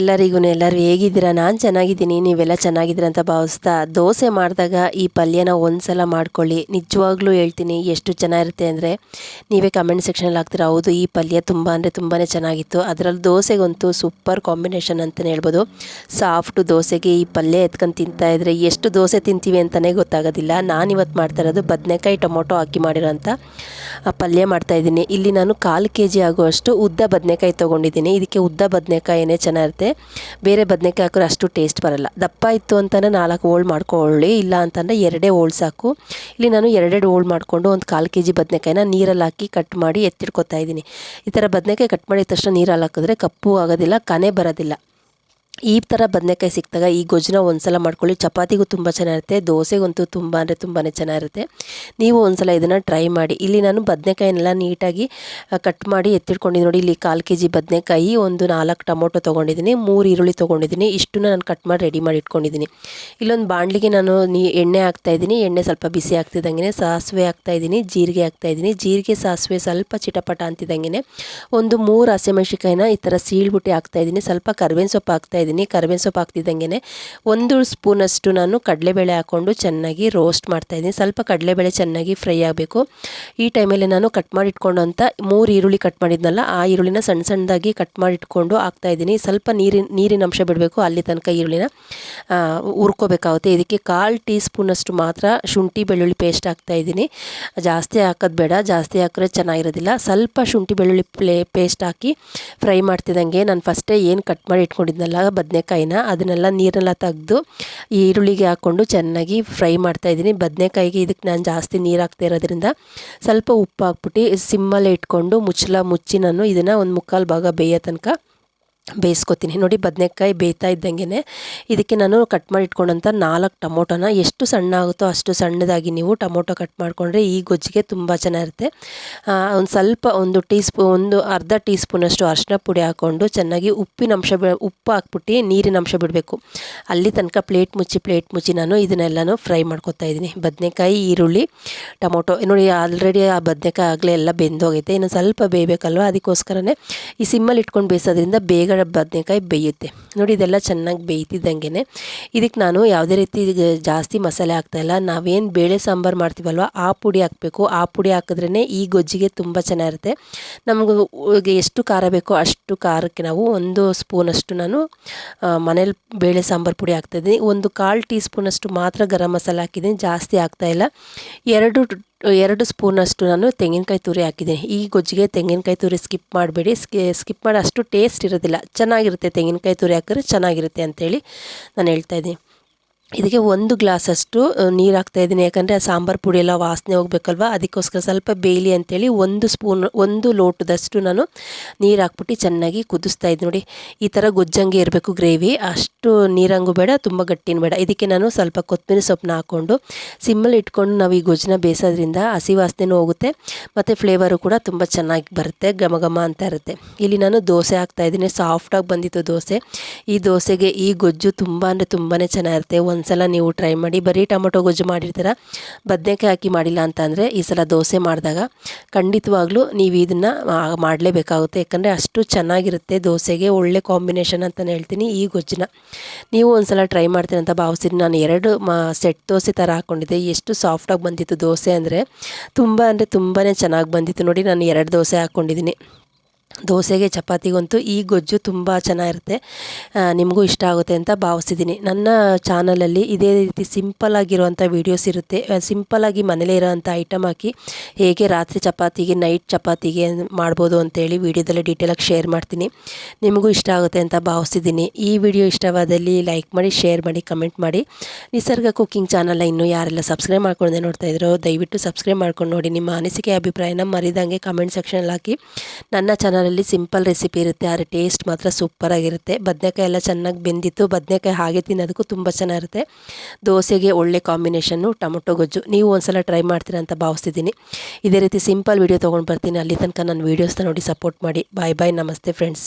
ಎಲ್ಲರಿಗೂ ಎಲ್ಲರೂ ಹೇಗಿದ್ದೀರಾ? ನಾನು ಚೆನ್ನಾಗಿದ್ದೀನಿ, ನೀವೆಲ್ಲ ಚೆನ್ನಾಗಿದ್ದೀರಾ ಅಂತ ಭಾವಿಸ್ತಾ ದೋಸೆ ಮಾಡಿದಾಗ ಈ ಪಲ್ಯನ ಒಂದು ಸಲ ಮಾಡ್ಕೊಳ್ಳಿ. ನಿಜವಾಗ್ಲೂ ಹೇಳ್ತೀನಿ, ಎಷ್ಟು ಚೆನ್ನಾಗಿರುತ್ತೆ ಅಂದರೆ ನೀವೇ ಕಮೆಂಟ್ ಸೆಕ್ಷನಲ್ಲಿ ಹಾಕ್ತೀರಾ, ಹೌದು, ಈ ಪಲ್ಯ ತುಂಬ ಅಂದರೆ ತುಂಬಾ ಚೆನ್ನಾಗಿತ್ತು. ಅದರಲ್ಲಿ ದೋಸೆಗಂತೂ ಸೂಪರ್ ಕಾಂಬಿನೇಷನ್ ಅಂತಲೇ ಹೇಳ್ಬೋದು. ಸಾಫ್ಟ್ ದೋಸೆಗೆ ಈ ಪಲ್ಯ ಎತ್ಕೊಂಡು ತಿಂತಾ ಇದ್ರೆ ಎಷ್ಟು ದೋಸೆ ತಿಂತೀವಿ ಅಂತಲೇ ಗೊತ್ತಾಗೋದಿಲ್ಲ. ನಾನು ಇವತ್ತು ಮಾಡ್ತಾ ಇರೋದು ಬದನೆಕಾಯಿ ಟೊಮೊಟೊ ಹಾಕಿ ಮಾಡಿರೋಂಥ ಪಲ್ಯ ಮಾಡ್ತಾಯಿದ್ದೀನಿ ಇಲ್ಲಿ ನಾನು ಕಾಲು ಕೆ ಜಿ ಆಗುವಷ್ಟು ಉದ್ದ ಬದನೆಕಾಯಿ ತೊಗೊಂಡಿದ್ದೀನಿ. ಇದಕ್ಕೆ ಉದ್ದ ಬದನೆಕಾಯಿನೇ ಚೆನ್ನಾಗಿರುತ್ತೆ. ಬೇರೆ ಬದನೆಕಾಯಿ ಹಾಕಿದ್ರೆ ಅಷ್ಟು ಟೇಸ್ಟ್ ಬರಲ್ಲ. ದಪ್ಪ ಇತ್ತು ಅಂತಂದರೆ ನಾಲ್ಕು ಹೋಳು ಮಾಡ್ಕೊಳ್ಳಿ, ಇಲ್ಲ ಅಂತಂದರೆ ಎರಡೇ ಹೋಳು ಸಾಕು. ಇಲ್ಲಿ ನಾನು ಎರಡೆರಡು ಹೋಳು ಮಾಡಿಕೊಂಡು ಒಂದು ಕಾಲು ಕೆ ಜಿ ಬದನೆಕಾಯಿನ ನೀರಲ್ಲಿ ಹಾಕಿ ಕಟ್ ಮಾಡಿ ಎತ್ತಿಡ್ಕೊತಾ ಇದ್ದೀನಿ. ಈ ಥರ ಬದನೆಕಾಯಿ ಕಟ್ ಮಾಡಿದ ತಕ್ಷಣ ನೀರಲ್ಲಿ ಹಾಕಿದ್ರೆ ಕಪ್ಪು ಆಗೋದಿಲ್ಲ, ಕನೆ ಬರೋದಿಲ್ಲ. ಈ ಥರ ಬದನೆಕಾಯಿ ಸಿಕ್ಕಿದಾಗ ಈ ಗೊಜ್ಜನ್ನ ಒಂದು ಸಲ ಮಾಡ್ಕೊಳ್ಳಿ. ಚಪಾತಿಗೂ ತುಂಬ ಚೆನ್ನಾಗಿರುತ್ತೆ, ದೋಸೆಗಂತೂ ತುಂಬ ಅಂದರೆ ತುಂಬಾ ಚೆನ್ನಾಗಿರುತ್ತೆ. ನೀವು ಒಂದು ಸಲ ಇದನ್ನು ಟ್ರೈ ಮಾಡಿ. ಇಲ್ಲಿ ನಾನು ಬದನೆಕಾಯಿನೆಲ್ಲ ನೀಟಾಗಿ ಕಟ್ ಮಾಡಿ ಎತ್ತಿಟ್ಕೊಂಡಿದ್ದೀನಿ ನೋಡಿ, ಇಲ್ಲಿ ಕಾಲು ಕೆ ಜಿ ಬದನೆಕಾಯಿ, ಒಂದು ನಾಲ್ಕು ಟೊಮೊಟೊ ತೊಗೊಂಡಿದ್ದೀನಿ, ಮೂರು ಈರುಳ್ಳಿ ತೊಗೊಂಡಿದ್ದೀನಿ, ಇಷ್ಟನ್ನು ನಾನು ಕಟ್ ಮಾಡಿ ರೆಡಿ ಮಾಡಿ ಇಟ್ಕೊಂಡಿದ್ದೀನಿ. ಇಲ್ಲೊಂದು ಬಾಣಲಿಗೆ ನಾನು ನೀ, ಎಣ್ಣೆ ಹಾಕ್ತಾಯಿದ್ದೀನಿ ಎಣ್ಣೆ ಸ್ವಲ್ಪ ಬಿಸಿ ಆಗ್ತಿದ್ದಂಗೆ ಸಾಸಿವೆ ಹಾಕ್ತಾಯಿದ್ದೀನಿ ಜೀರಿಗೆ ಹಾಕ್ತಾಯಿದ್ದೀನಿ ಜೀರಿಗೆ, ಸಾಸಿವೆ ಸ್ವಲ್ಪ ಚಿಟಪಟ ಅಂತಿದ್ದಂಗೆ ಒಂದು ಮೂರು ಹಸಿಮೆಣ್ಸಿಕಾಯಿನ ಈ ಥರ ಸೀಳ್ಬಿಟ್ಟು ಹಾಕ್ತಾಯಿದ್ದೀನಿ ಸ್ವಲ್ಪ ಕರ್ಬೇವಿನ ಸೊಪ್ಪು ಹಾಕ್ತಾಯಿದ್ದೀನಿ ಇದ್ದೀನಿ ಕರಿಬೇವಿನ ಸೊಪ್ಪು ಹಾಕ್ತಿದ್ದಂಗೆ ಒಂದು ಸ್ಪೂನಷ್ಟು ನಾನು ಕಡಲೆಬೇಳೆ ಹಾಕ್ಕೊಂಡು ಚೆನ್ನಾಗಿ ರೋಸ್ಟ್ ಮಾಡ್ತಾಯಿದ್ದೀನಿ. ಸ್ವಲ್ಪ ಕಡಲೆಬೇಳೆ ಚೆನ್ನಾಗಿ ಫ್ರೈ ಆಗಬೇಕು. ಈ ಟೈಮಲ್ಲಿ ನಾನು ಕಟ್ ಮಾಡಿಟ್ಕೊಂಡಂಥ ಮೂರು ಈರುಳ್ಳಿ ಕಟ್ ಮಾಡಿದ್ನಲ್ಲ, ಆ ಈರುಳ್ಳಿನ ಸಣ್ಣ ಸಣ್ಣದಾಗಿ ಕಟ್ ಮಾಡಿಟ್ಕೊಂಡು ಹಾಕ್ತಾಯಿದ್ದೀನಿ. ಸ್ವಲ್ಪ ನೀರಿನ ನೀರಿನ ಅಂಶ ಬಿಡಬೇಕು, ಅಲ್ಲಿ ತನಕ ಈರುಳ್ಳಿನ ಹುರ್ಕೋಬೇಕಾಗುತ್ತೆ. ಇದಕ್ಕೆ ಕಾಲು ಟೀ ಸ್ಪೂನಷ್ಟು ಮಾತ್ರ ಶುಂಠಿ ಬೆಳ್ಳುಳ್ಳಿ ಪೇಸ್ಟ್ ಹಾಕ್ತಾಯಿದ್ದೀನಿ. ಜಾಸ್ತಿ ಹಾಕೋದು ಬೇಡ, ಜಾಸ್ತಿ ಹಾಕಿದ್ರೆ ಚೆನ್ನಾಗಿರೋದಿಲ್ಲ. ಸ್ವಲ್ಪ ಶುಂಠಿ ಬೆಳ್ಳುಳ್ಳಿ ಪೇಸ್ಟ್ ಹಾಕಿ ಫ್ರೈ ಮಾಡ್ತಿದ್ದಂಗೆ ನಾನು ಫಸ್ಟೇ ಏನು ಕಟ್ ಮಾಡಿ ಇಟ್ಕೊಂಡಿದ್ನಲ್ಲ ಬದನೆಕಾಯಿನ ಅದನ್ನೆಲ್ಲ ನೀರೆಲ್ಲ ತೆಗೆದು ಈರುಳ್ಳಿಗೆ ಹಾಕ್ಕೊಂಡು ಚೆನ್ನಾಗಿ ಫ್ರೈ ಮಾಡ್ತಾಯಿದ್ದೀನಿ ಬದನೆಕಾಯಿಗೆ ಇದಕ್ಕೆ ನಾನು ಜಾಸ್ತಿ ನೀರು ಹಾಕ್ತಾ ಇರೋದ್ರಿಂದ ಸ್ವಲ್ಪ ಉಪ್ಪು ಹಾಕ್ಬಿಟ್ಟು ಸಿಮ್ಮಲ್ಲಿ ಇಟ್ಕೊಂಡು ಮುಚ್ಚಲ ಮುಚ್ಚಿ ನಾನು ಇದನ್ನು ಒಂದು ಮುಕ್ಕಾಲು ಭಾಗ ಬೇಯೋ ತನಕ ಬೇಯಿಸ್ಕೊತೀನಿ. ನೋಡಿ ಬದನೆಕಾಯಿ ಬೇಯ್ತಾ ಇದ್ದಂಗೆ ಇದಕ್ಕೆ ನಾನು ಕಟ್ ಮಾಡಿ ಇಟ್ಕೊಂಡಂಥ ನಾಲ್ಕು ಟೊಮೊಟೊನ ಎಷ್ಟು ಸಣ್ಣ ಆಗುತ್ತೋ ಅಷ್ಟು ಸಣ್ಣದಾಗಿ ನೀವು ಟೊಮೊಟೊ ಕಟ್ ಮಾಡಿಕೊಂಡ್ರೆ ಈ ಗೊಜ್ಜಿಗೆ ತುಂಬ ಚೆನ್ನಾಗಿರುತ್ತೆ. ಒಂದು ಸ್ವಲ್ಪ ಒಂದು ಟೀ ಸ್ಪೂ ಒಂದು ಅರ್ಧ ಟೀ ಸ್ಪೂನಷ್ಟು ಅರಿಶಿನ ಪುಡಿ ಹಾಕ್ಕೊಂಡು ಚೆನ್ನಾಗಿ ಉಪ್ಪಿನ ಅಂಶ ಉಪ್ಪು ಹಾಕ್ಬಿಟ್ಟು ನೀರಿನ ಅಂಶ ಬಿಡಬೇಕು. ಅಲ್ಲಿ ತನಕ ಪ್ಲೇಟ್ ಮುಚ್ಚಿ ಪ್ಲೇಟ್ ಮುಚ್ಚಿ ನಾನು ಇದನ್ನೆಲ್ಲನೂ ಫ್ರೈ ಮಾಡ್ಕೊತಾ ಇದ್ದೀನಿ. ಬದನೆಕಾಯಿ, ಈರುಳ್ಳಿ, ಟೊಮೊಟೊ. ನೋಡಿ ಆಲ್ರೆಡಿ ಆ ಬದನೆಕಾಯಿ ಆಗಲೇ ಎಲ್ಲ ಬೆಂದೋಗೈತೆ. ಇನ್ನು ಸ್ವಲ್ಪ ಬೇಯಬೇಕಲ್ವ? ಅದಕ್ಕೋಸ್ಕರನೇ ಈ ಸಿಮ್ಮಲ್ಲಿ ಇಟ್ಕೊಂಡು ಬೇಯಿಸೋದ್ರಿಂದ ಬೇಗ ಬದನೆಕಾಯಿ ಬೇಯುತ್ತೆ. ನೋಡಿ, ಇದೆಲ್ಲ ಚೆನ್ನಾಗಿ ಬೇಯ್ತಿದ್ದಂಗೆ ಇದಕ್ಕೆ ನಾನು ಯಾವುದೇ ರೀತಿ ಜಾಸ್ತಿ ಮಸಾಲೆ ಹಾಕ್ತಾಯಿಲ್ಲ ನಾವೇನು ಬೇಳೆ ಸಾಂಬಾರು ಮಾಡ್ತೀವಲ್ವ, ಆ ಪುಡಿ ಹಾಕಬೇಕು. ಆ ಪುಡಿ ಹಾಕಿದ್ರೇ ಈ ಗೊಜ್ಜಿಗೆ ತುಂಬ ಚೆನ್ನಾಗಿರುತ್ತೆ. ನಮಗೆ ಎಷ್ಟು ಖಾರ ಬೇಕೋ ಅಷ್ಟು ಖಾರಕ್ಕೆ ನಾವು ಒಂದು ಸ್ಪೂನಷ್ಟು ನಾನು ಮನೇಲಿ ಬೇಳೆ ಸಾಂಬಾರು ಪುಡಿ ಹಾಕ್ತಾಯಿದ್ದೀನಿ ಒಂದು ಕಾಲು ಟೀ ಸ್ಪೂನಷ್ಟು ಮಾತ್ರ ಗರಂ ಮಸಾಲೆ ಹಾಕಿದ್ದೀನಿ. ಜಾಸ್ತಿ ಹಾಕ್ತಾಯಿಲ್ಲ ಎರಡು ಎರಡು ಸ್ಪೂನಷ್ಟು ನಾನು ತೆಂಗಿನಕಾಯಿ ತುರಿ ಹಾಕಿದ್ದೀನಿ. ಈ ಗೊಜ್ಜಿಗೆ ತೆಂಗಿನಕಾಯಿ ತುರಿ ಸ್ಕಿಪ್ ಮಾಡಬೇಡಿ. ಸ್ಕಿಪ್ ಮಾಡಿ ಅಷ್ಟು ಟೇಸ್ಟ್ ಇರೋದಿಲ್ಲ. ಚೆನ್ನಾಗಿರುತ್ತೆ ತೆಂಗಿನಕಾಯಿ ತುರಿ ಹಾಕಿದ್ರೆ ಚೆನ್ನಾಗಿರುತ್ತೆ ಅಂತೇಳಿ ನಾನು ಹೇಳ್ತಾ ಇದ್ದೀನಿ. ಇದಕ್ಕೆ ಒಂದು ಗ್ಲಾಸಷ್ಟು ನೀರು ಹಾಕ್ತಾ ಇದ್ದೀನಿ. ಯಾಕಂದರೆ ಆ ಸಾಂಬಾರು ಪುಡಿ ಎಲ್ಲ ವಾಸನೆ ಹೋಗ್ಬೇಕಲ್ವ? ಅದಕ್ಕೋಸ್ಕರ ಸ್ವಲ್ಪ ಬೇಯಲಿ ಅಂತೇಳಿ ಒಂದು ಸ್ಪೂನ್, ಒಂದು ಲೋಟದಷ್ಟು ನಾನು ನೀರು ಹಾಕ್ಬಿಟ್ಟು ಚೆನ್ನಾಗಿ ಕುದಿಸ್ತಾ ಇದ್ದೀನಿ ನೋಡಿ. ಈ ಥರ ಗೊಜ್ಜಂಗೆ ಇರಬೇಕು ಗ್ರೇವಿ. ಅಷ್ಟು ನೀರಂಗೂ ಬೇಡ, ತುಂಬ ಗಟ್ಟಿನೂ ಬೇಡ. ಇದಕ್ಕೆ ನಾನು ಸ್ವಲ್ಪ ಕೊತ್ತಂಬರಿ ಸೊಪ್ಪನ್ನ ಹಾಕ್ಕೊಂಡು, ಸಿಮ್ಮಲ್ಲಿ ಇಟ್ಕೊಂಡು ನಾವು ಈ ಗೊಜ್ಜನ್ನ ಬೇಯಿಸೋದ್ರಿಂದ ಹಸಿ ವಾಸನೆನೂ ಹೋಗುತ್ತೆ. ಮತ್ತು ಫ್ಲೇವರು ಕೂಡ ತುಂಬ ಚೆನ್ನಾಗಿ ಬರುತ್ತೆ, ಘಮ ಘಮ ಅಂತ ಇರುತ್ತೆ. ಇಲ್ಲಿ ನಾನು ದೋಸೆ ಹಾಕ್ತಾ ಇದ್ದೀನಿ. ಸಾಫ್ಟಾಗಿ ಬಂದಿತ್ತು ದೋಸೆ. ಈ ದೋಸೆಗೆ ಈ ಗೊಜ್ಜು ತುಂಬ ಅಂದರೆ ತುಂಬಾ ಚೆನ್ನಾಗಿರುತ್ತೆ. ಒಂದು ಸಲ ನೀವು ಟ್ರೈ ಮಾಡಿ, ಬರೀ ಟೊಮೊಟೊ ಗೊಜ್ಜು ಮಾಡಿರ್ತೀರ? ಬದನೆಕಾಯಿ ಹಾಕಿ ಮಾಡಿಲ್ಲ ಅಂತಂದರೆ ಈ ಸಲ ದೋಸೆ ಮಾಡಿದಾಗ ಖಂಡಿತವಾಗ್ಲೂ ನೀವು ಇದನ್ನು ಮಾಡಲೇಬೇಕಾಗುತ್ತೆ. ಯಾಕಂದರೆ ಅಷ್ಟು ಚೆನ್ನಾಗಿರುತ್ತೆ ದೋಸೆಗೆ, ಒಳ್ಳೆ ಕಾಂಬಿನೇಷನ್ ಅಂತಲೇ ಹೇಳ್ತೀನಿ ಈ ಗೊಜ್ಜನ್ನ ನೀವು ಒಂದು ಸಲ ಟ್ರೈ ಮಾಡ್ತೀನಿ ಅಂತ ಭಾವಿಸ್ತೀನಿ ನಾನು ಎರಡು, ಮಾ ಸೆಟ್ ದೋಸೆ ಥರ ಹಾಕ್ಕೊಂಡಿದ್ದೆ ಎಷ್ಟು ಸಾಫ್ಟಾಗಿ ಬಂದಿತ್ತು ದೋಸೆ ಅಂದರೆ ತುಂಬ ಅಂದರೆ ತುಂಬಾ ಚೆನ್ನಾಗಿ ಬಂದಿತ್ತು. ನೋಡಿ, ನಾನು ಎರಡು ದೋಸೆ ಹಾಕ್ಕೊಂಡಿದ್ದೀನಿ ದೋಸೆಗೆ ಚಪಾತಿಗಂತೂ ಈ ಗೊಜ್ಜು ತುಂಬ ಚೆನ್ನಾಗಿರುತ್ತೆ. ನಿಮಗೂ ಇಷ್ಟ ಆಗುತ್ತೆ ಅಂತ ಭಾವಿಸಿದ್ದೀನಿ ನನ್ನ ಚಾನಲಲ್ಲಿ ಇದೇ ರೀತಿ ಸಿಂಪಲ್ಲಾಗಿರುವಂಥ ವೀಡಿಯೋಸ್ ಇರುತ್ತೆ. ಸಿಂಪಲ್ಲಾಗಿ ಮನೇಲೇ ಇರೋವಂಥ ಐಟಮ್ ಹಾಕಿ ಹೇಗೆ ರಾತ್ರಿ ಚಪಾತಿಗೆ ನೈಟ್ ಚಪಾತಿಗೆ ಮಾಡ್ಬೋದು ಅಂತೇಳಿ ವೀಡಿಯೋದಲ್ಲಿ ಡೀಟೇಲಾಗಿ ಶೇರ್ ಮಾಡ್ತೀನಿ. ನಿಮಗೂ ಇಷ್ಟ ಆಗುತ್ತೆ ಅಂತ ಭಾವಿಸಿದ್ದೀನಿ ಈ ವಿಡಿಯೋ ಇಷ್ಟವಾದಲ್ಲಿ ಲೈಕ್ ಮಾಡಿ ಶೇರ್ ಮಾಡಿ ಕಮೆಂಟ್ ಮಾಡಿ. ನಿಸರ್ಗ ಕುಕ್ಕಿಂಗ್ ಚಾನಲ್ನ ಇನ್ನೂ ಯಾರೆಲ್ಲ ಸಬ್ಸ್ಕ್ರೈಬ್ ಮಾಡ್ಕೊಂಡೆ ನೋಡ್ತಾ ಇದ್ರು, ದಯವಿಟ್ಟು ಸಬ್ಸ್ಕ್ರೈಬ್ ಮಾಡ್ಕೊಂಡು ನೋಡಿ. ನಿಮ್ಮ ಅನಿಸಿಕೆ, ಅಭಿಪ್ರಾಯನ ಮರಿದಂಗೆ ಕಮೆಂಟ್ ಸೆಕ್ಷನಲ್ಲಿ ಹಾಕಿ. ನನ್ನ ಚಾನಲ್ ಚಾನಲಲ್ಲಿ ಸಿಂಪಲ್ ರೆಸಿಪಿ ಇರುತ್ತೆ, ಆದರೆ ಟೇಸ್ಟ್ ಮಾತ್ರ ಸೂಪರಾಗಿರುತ್ತೆ ಬದನೆಕಾಯಿ ಎಲ್ಲ ಚೆನ್ನಾಗಿ ಬೆಂದಿತ್ತು, ಬದನೆಕಾಯಿ ಹಾಗೆ ತಿನ್ನೋದಕ್ಕೂ ತುಂಬ ಚೆನ್ನಾಗಿರುತ್ತೆ. ದೋಸೆಗೆ ಒಳ್ಳೆ ಕಾಂಬಿನೇಷನ್ನು ಟೊಮೊಟೊ ಗೊಜ್ಜು. ನೀವು ಒಂದ್ಸಲ ಟ್ರೈ ಮಾಡ್ತೀರಾ ಅಂತ ಭಾವಿಸ್ತಿದ್ದೀನಿ. ಇದೇ ರೀತಿ ಸಿಂಪಲ್ ವೀಡಿಯೋ ತೊಗೊಂಡು ಬರ್ತೀನಿ. ಅಲ್ಲಿ ತನಕ ನನ್ನ ವೀಡಿಯೋಸ್ನ ನೋಡಿ ಸಪೋರ್ಟ್ ಮಾಡಿ. ಬಾಯ್ ಬಾಯ್, ನಮಸ್ತೆ ಫ್ರೆಂಡ್ಸ್.